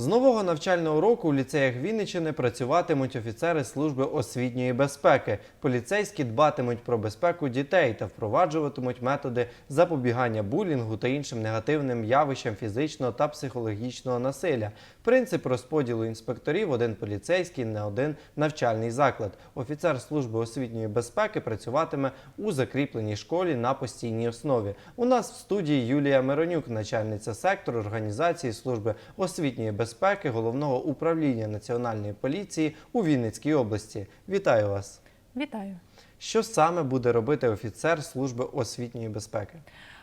З нового навчального року у ліцеях Вінниччини працюватимуть офіцери служби освітньої безпеки. Поліцейські дбатимуть про безпеку дітей та впроваджуватимуть методи запобігання булінгу та іншим негативним явищам фізичного та психологічного насилля. Принцип розподілу інспекторів один поліцейський на один навчальний заклад. Офіцер служби освітньої безпеки працюватиме у закріпленій школі на постійній основі. У нас в студії Юлія Миронюк, начальниця сектору організації служби освітньої безпеки головного управління національної поліції у Вінницькій області. Вітаю вас! Вітаю. Що саме буде робити офіцер служби освітньої безпеки?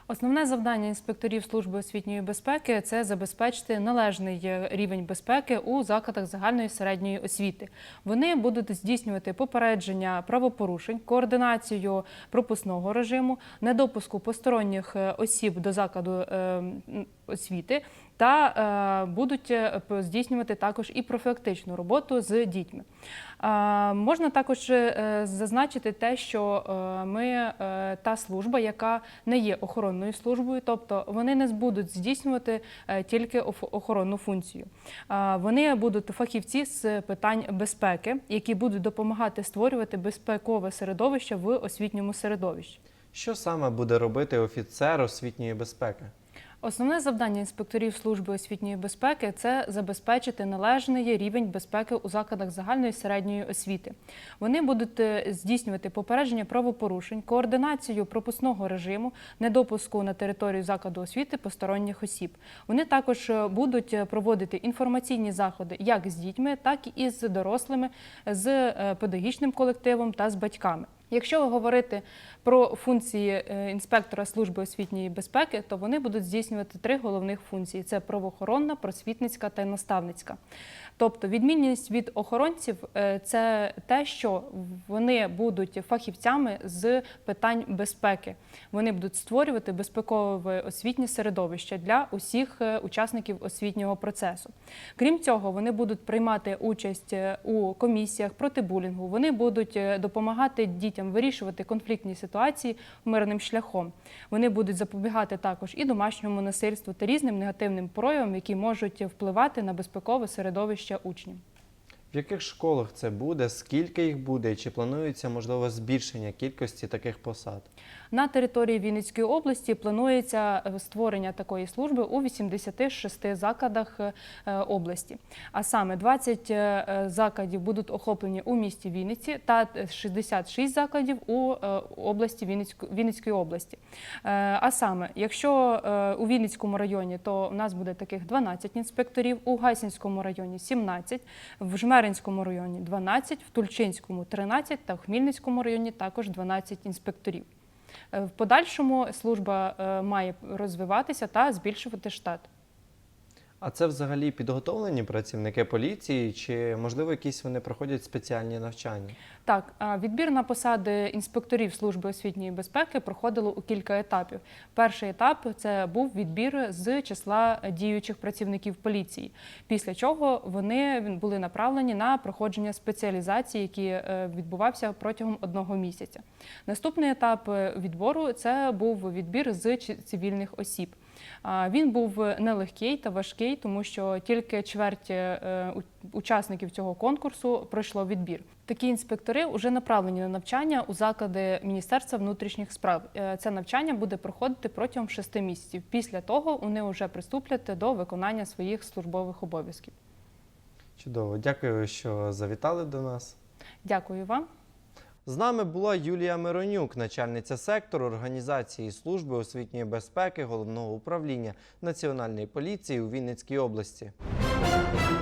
Основне завдання інспекторів служби освітньої безпеки це забезпечити належний е, рівень безпеки у закладах загальної середньої освіти. Вони будуть здійснювати попередження правопорушень, координацію пропускного режиму, недопуску посторонніх е, осіб до закладу е, освіти та будуть здійснювати також і профілактичну роботу з дітьми. Можна також е, зазначити те, що е, ми е, та служба, яка не є охоронною службою, тобто вони не будуть здійснювати е, тільки охоронну функцію. Вони будуть фахівці з питань безпеки, які будуть допомагати створювати безпекове середовище в освітньому середовищі. Що саме буде робити офіцер освітньої безпеки? Основне завдання інспекторів служби освітньої безпеки це забезпечити належний рівень безпеки у закладах загальної середньої освіти. Вони будуть е, здійснювати попередження правопорушень, координацію пропускного режиму, недопуску на територію закладу освіти посторонніх осіб. Вони також е, будуть е, проводити інформаційні заходи як з дітьми, так і з дорослими, з педагогічним колективом та з батьками. Якщо говорити про функції е, інспектора служби освітньої безпеки, то вони будуть здійснювати три головних функції: це правоохоронна, просвітницька та наставницька. Тобто відмінність від охоронців е, це те, що вони будуть фахівцями з питань безпеки. Вони будуть створювати безпекове освітнє середовище для усіх е, учасників освітнього процесу. Крім цього, вони будуть приймати участь у комісіях проти булінгу. Вони будуть допомагати дітям вирішувати конфліктні ситуації мирним шляхом. Вони будуть запобігати також і домашньому насильству та різним негативним проявам, які можуть впливати на безпекове середовище учнів. В яких школах це буде, скільки їх буде, чи планується можливо збільшення кількості таких посад? На території Вінницької області планується е, створення такої служби у 86 закладах е, області. А саме 20 е, закладів будуть охоплені у місті Вінниці та 66 закладів у області Вінницької області. А саме, якщо у Вінницькому районі, то у нас буде таких 12 інспекторів, у Гайсинському районі 17, в Жмеринському районі 12, в Тульчинському 13 та в Хмільницькому районі також 12 інспекторів. Е, В подальшому служба е, має розвиватися та збільшувати штат. А це взагалі підготовлені працівники поліції, чи можливо якісь вони проходять спеціальні навчання? Так, відбір на посади інспекторів служби освітньої безпеки проходило у кілька етапів. Перший етап це був відбір з числа діючих працівників поліції. Після чого вони були направлені на проходження спеціалізації, які е, відбувався протягом одного місяця. Наступний етап е, відбору це був відбір з цивільних осіб. Він був нелегкий та важкий, тому що тільки чверть е, учасників цього конкурсу пройшло відбір. Такі інспектори вже направлені на навчання у заклади Міністерства внутрішніх справ. Е, Це навчання буде проходити протягом шести місяців. Після того вони вже приступлять до виконання своїх службових обов'язків. Чудово, дякую, що завітали до нас. Дякую вам. З нами була Юлія Миронюк, начальниця сектору організації служби освітньої безпеки головного управління Національної поліції у Вінницькій області.